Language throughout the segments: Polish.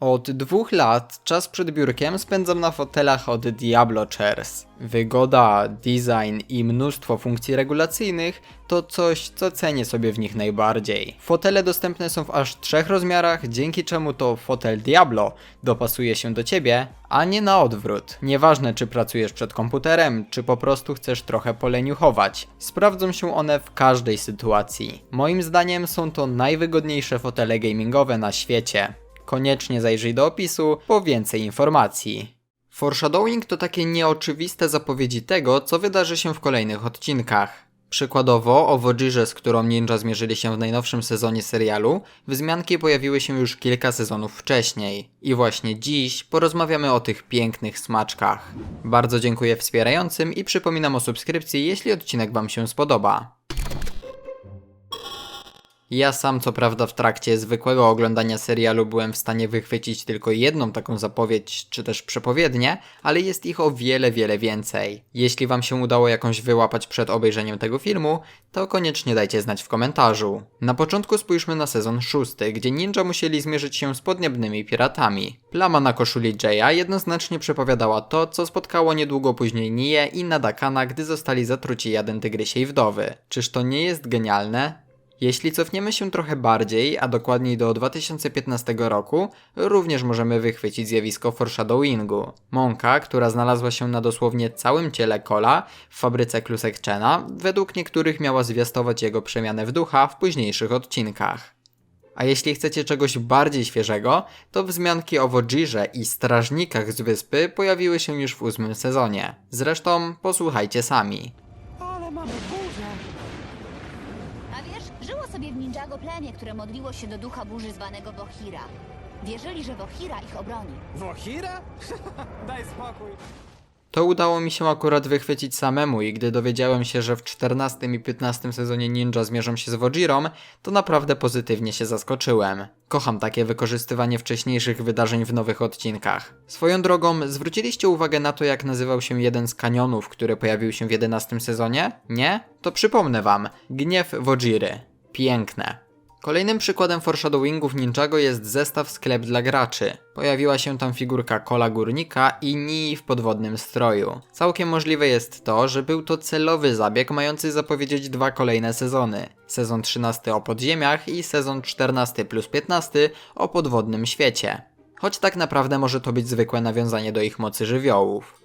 Od dwóch lat czas przed biurkiem spędzam na fotelach od Diablo Chairs. Wygoda, design i mnóstwo funkcji regulacyjnych to coś, co cenię sobie w nich najbardziej. Fotele dostępne są w aż trzech rozmiarach, dzięki czemu to fotel Diablo dopasuje się do ciebie, a nie na odwrót. Nieważne czy pracujesz przed komputerem, czy po prostu chcesz trochę poleniuchować. Sprawdzą się one w każdej sytuacji. Moim zdaniem są to najwygodniejsze fotele gamingowe na świecie. Koniecznie zajrzyj do opisu po więcej informacji. Foreshadowing to takie nieoczywiste zapowiedzi tego, co wydarzy się w kolejnych odcinkach. Przykładowo o Wojirze, z którą Ninja zmierzyli się w najnowszym sezonie serialu, wzmianki pojawiły się już kilka sezonów wcześniej. I właśnie dziś porozmawiamy o tych pięknych smaczkach. Bardzo dziękuję wspierającym i przypominam o subskrypcji, jeśli odcinek Wam się spodoba. Ja sam, co prawda, w trakcie zwykłego oglądania serialu byłem w stanie wychwycić tylko jedną taką zapowiedź, czy też przepowiednię, ale jest ich o wiele, wiele więcej. Jeśli Wam się udało jakąś wyłapać przed obejrzeniem tego filmu, to koniecznie dajcie znać w komentarzu. Na początku spójrzmy na sezon szósty, gdzie ninja musieli zmierzyć się z podniebnymi piratami. Plama na koszuli Jaya jednoznacznie przepowiadała to, co spotkało niedługo później Nię i Nadakana, gdy zostali zatruci jadem tygrysiej wdowy. Czyż to nie jest genialne? Jeśli cofniemy się trochę bardziej, a dokładniej do 2015 roku, również możemy wychwycić zjawisko foreshadowingu. Mąka, która znalazła się na dosłownie całym ciele Kola w fabryce klusek Chena, według niektórych miała zwiastować jego przemianę w ducha w późniejszych odcinkach. A jeśli chcecie czegoś bardziej świeżego, to wzmianki o Wojirze i strażnikach z wyspy pojawiły się już w ósmym sezonie. Zresztą posłuchajcie sami. Ale mamy burzę! A wiesz, żyło sobie w Ninjago plemię, które modliło się do ducha burzy zwanego Wohira. Wierzyli, że Wohira ich obroni. Wohira? Daj spokój. To udało mi się akurat wychwycić samemu i gdy dowiedziałem się, że w 14 i 15 sezonie Ninja zmierzą się z Wojirą, to naprawdę pozytywnie się zaskoczyłem. Kocham takie wykorzystywanie wcześniejszych wydarzeń w nowych odcinkach. Swoją drogą, zwróciliście uwagę na to, jak nazywał się jeden z kanionów, który pojawił się w 11 sezonie? Nie? To przypomnę wam. Gniew Wojiry. Piękne. Kolejnym przykładem foreshadowingów Ninjago jest zestaw sklep dla graczy. Pojawiła się tam figurka Kola Górnika i Nii w podwodnym stroju. Całkiem możliwe jest to, że był to celowy zabieg mający zapowiedzieć dwa kolejne sezony. Sezon 13 o podziemiach i sezon 14 plus 15 o podwodnym świecie. Choć tak naprawdę może to być zwykłe nawiązanie do ich mocy żywiołów.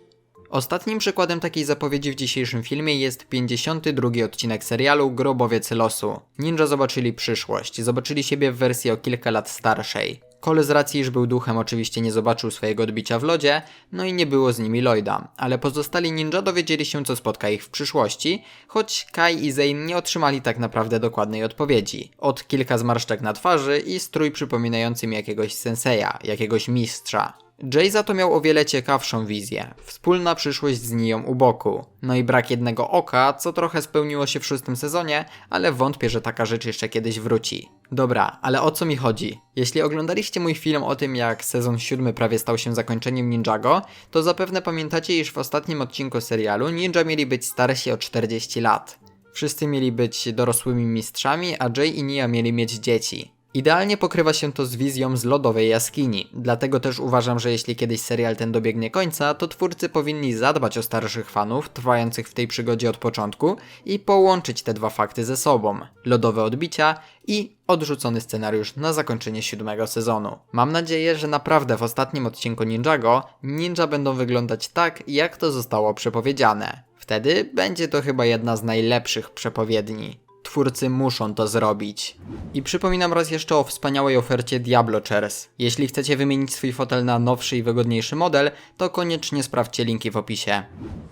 Ostatnim przykładem takiej zapowiedzi w dzisiejszym filmie jest 52 odcinek serialu Grobowiec Losu. Ninja zobaczyli przyszłość, zobaczyli siebie w wersji o kilka lat starszej. Cole z racji, iż był duchem, oczywiście nie zobaczył swojego odbicia w lodzie, no i nie było z nimi Lloyda, ale pozostali ninja dowiedzieli się, co spotka ich w przyszłości, choć Kai i Zane nie otrzymali tak naprawdę dokładnej odpowiedzi. Od kilka zmarszczek na twarzy i strój przypominający mi jakiegoś senseja, jakiegoś mistrza. Jay za to miał o wiele ciekawszą wizję. Wspólna przyszłość z Nią u boku. No i brak jednego oka, co trochę spełniło się w szóstym sezonie, ale wątpię, że taka rzecz jeszcze kiedyś wróci. Dobra, ale o co mi chodzi? Jeśli oglądaliście mój film o tym, jak sezon siódmy prawie stał się zakończeniem Ninjago, to zapewne pamiętacie, iż w ostatnim odcinku serialu ninja mieli być starsi o 40 lat. Wszyscy mieli być dorosłymi mistrzami, a Jay i Nia mieli mieć dzieci. Idealnie pokrywa się to z wizją z lodowej jaskini, dlatego też uważam, że jeśli kiedyś serial ten dobiegnie końca, to twórcy powinni zadbać o starszych fanów, trwających w tej przygodzie od początku i połączyć te dwa fakty ze sobą. Lodowe odbicia i odrzucony scenariusz na zakończenie siódmego sezonu. Mam nadzieję, że naprawdę w ostatnim odcinku Ninjago ninja będą wyglądać tak, jak to zostało przepowiedziane. Wtedy będzie to chyba jedna z najlepszych przepowiedni. Twórcy muszą to zrobić. I przypominam raz jeszcze o wspaniałej ofercie Diablo Chairs. Jeśli chcecie wymienić swój fotel na nowszy i wygodniejszy model, to koniecznie sprawdźcie linki w opisie.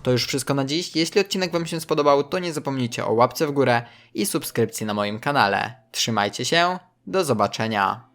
To już wszystko na dziś. Jeśli odcinek Wam się spodobał, to nie zapomnijcie o łapce w górę i subskrypcji na moim kanale. Trzymajcie się, do zobaczenia.